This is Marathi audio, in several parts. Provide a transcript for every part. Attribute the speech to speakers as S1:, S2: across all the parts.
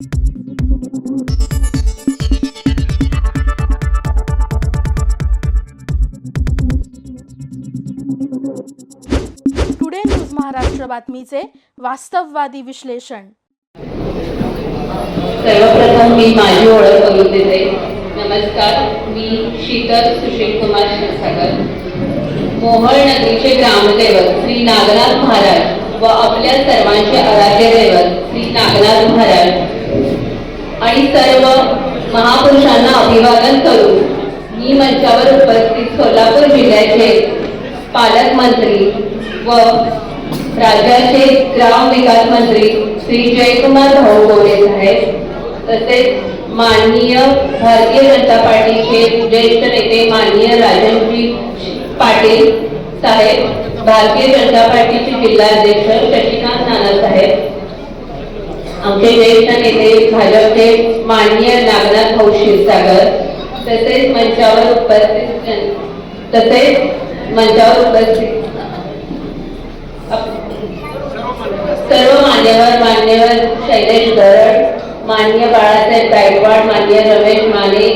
S1: टुडे न्यूज महाराष्ट्र बातमीचे वास्तववादी विश्लेषण
S2: सर्वप्रथम मी माझी ओळख करून देते. नमस्कार मी शीतल सुशील कुमार क्षीरसागर. मोहळ नगरीचे ग्रामदैवत श्री नागनाथ महाराज व आपल्या सर्वांचे आराध्य दैवत श्री नागनाथ महाराज आणि सर्व महापुरुषांना अभिवादन करू मी मंचावर उपस्थित सोलापूर जिल्ह्याचे पालकमंत्री व राज्याचे ग्राम विकास मंत्री श्री जयकुमार भाऊ गोरे साहेब तसेच माननीय भारतीय जनता पार्टीचे ज्येष्ठ नेते माननीय राजनजी पाटील साहेब भारतीय जनता पार्टीचे जिल्हाध्यक्ष शशिकांत नाना साहेब आमचे ज्येष्ठ नेते भाजपचे माननीय नागनाथ भाऊ क्षीरसागर तसेच मंचावर उपस्थित तसेच मंचावर उपस्थित सर्व मान्यवर मान्यवर शैलेश गरड मान्य बाळासाहेब गायकवाड मान्य रमेश माने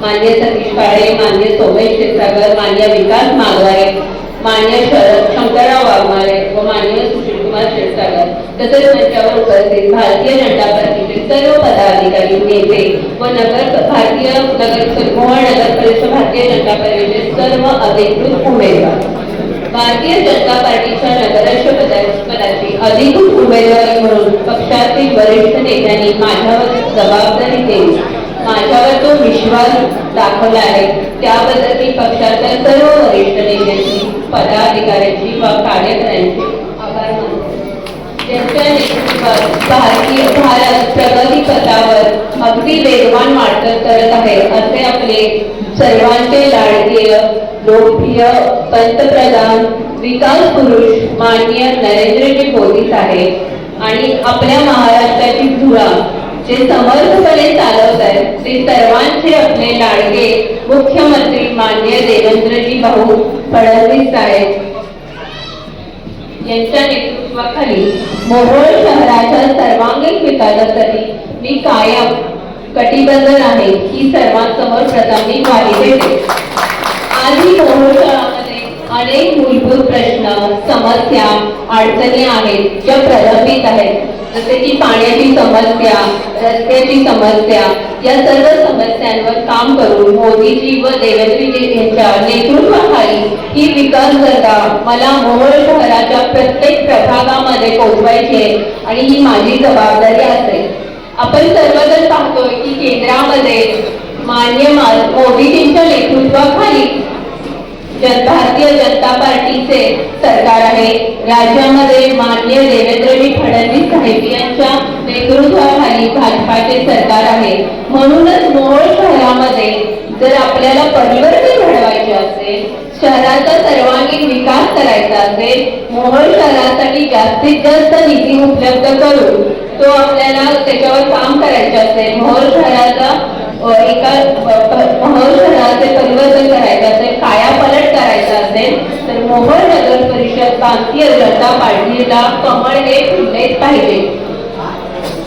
S2: मान्य सतीश काळे मान्य सोमेश क्षीरसागर मान्य विकास मागवारे मान्य शरद शंकरराव वाघमारे व मान्य सुशीलकुमार क्षीरसागर तसेच उपस्थित भारतीय जनता पार्टीचे सर्व पदाधिकारी नेते व नगर भारतीय नगर मोहोळ नगर परिषद भारतीय जनता पार्टीचे सर्व अधिकृत उमेदवार. भारतीय जनता पार्टीच्या नगराध्यक्ष पदाची अधिकृत उमेदवारी म्हणून पक्षातील वरिष्ठ नेत्यांनी माझ्यावर जबाबदारी देऊन माझ्यावर तो विश्वास दाखवला आहे. त्याबद्दल मी पक्षाच्या सर्व वरिष्ठ नेत्यांची पदाधिकाऱ्यांची व कार्यकर्त्यांची भारतीय भारत प्रगती पथावर अगदी वेगवान वाटत करत आहे असे आपले सर्वांचे लाडके लोकप्रिय पंतप्रधान विकास पुरुष माननीय नरेंद्रजी मोदी साहेब आणि आपल्या महाराष्ट्राची धुरा जे समर्थपणे चालवत आहेत ते सर्वांचे आपले लाडके मुख्यमंत्री माननीय देवेंद्रजी भाऊ फडणवीस साहेब यांच्या नेतृत्वाखाली मोहोळ शहराच्या सर्वांगीण विकासासाठी मी कायम कटिबद्ध आहे ही सर्वांसमोर प्रथम मी ग्वाही देते आज मोहोळ शहरामध्ये अनेक मूलभूत प्रश्न समस्या अडचणी आहेत ज्या प्रलंबित आहेत. जसे की पाण्याची समस्या रस्त्याची समस्या या सर्व समस्यांवर काम करून मोदीजी व देवेंद्रजी यांच्या नेतृत्वाखाली ही विकास गरजा मला मोहोळ शहराच्या प्रत्येक प्रभागामध्ये पोहोचवायची आहे आणि ही माझी जबाबदारी असेल आपण सर्वजण पाहतोय की केंद्रामध्ये मान्य मोदीजींच्या नेतृत्वाखाली जन भारतीय जनता पार्टीचे सरकार आहे. राज्यामध्ये मान्य देवेंद्रजी फडणवीस साहेब यांच्या नेतृत्वाखाली भाजपाचे सरकार आहे. म्हणूनच मोहोळ शहरामध्ये जर आपल्याला परिवर्तन घडवायचे असेल शहरात सर्वांगीण विकास करायचा असेल मोहोळ शहरासाठी जास्तीत जास्त निधी उपलब्ध करून तो आपल्याला त्याच्यावर काम करायचे असेल. मोहोळ शहराचा एका अ, मोहोळ शहराचे परिवर्तन करायचं असेल कायापलट करायचा असेल तर मोहोळ नगर परिषद भारतीय जनता पार्टीला कमळ हे फुललेच पाहिजे.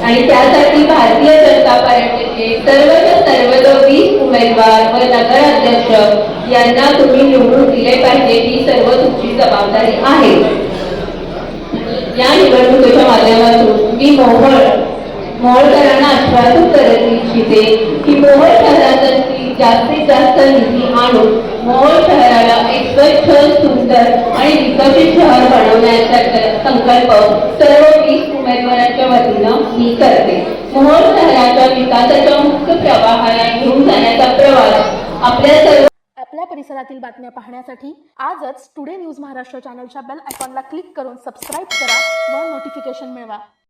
S2: आणि त्यासाठी भारतीय जनता पार्टीचे तर उमेदवार व नगर अध्यक्ष यांना तुम्ही निवडून दिले पाहिजे ही सर्व तुमची जबाबदारी आहे. या निवडणुकीच्या माध्यमातून मी मोहोळ मोहळकरांना आश्वासन करत इच्छिते की मोहोळ शहरासाठी जास्तीत जास्त निधी आणून मोहोळ शहराला स्वच्छ सुंदर आणि विकसित शहर बनवण्याचा संकल्प सर्व वीस उमेदवारांच्या वतीनं मी करते. मोहोळ शहराच्या विकासाच्या मुख्य प्रवाहाला घेऊन जाण्याचा प्रवास आपल्या सर्व
S1: आपल्या परिसरातील बातम्या पाहण्यासाठी आजच टुडे न्यूज महाराष्ट्र चॅनलच्या बेल आयकॉनला क्लिक करून सबस्क्राईब करा व नोटिफिकेशन मिळवा.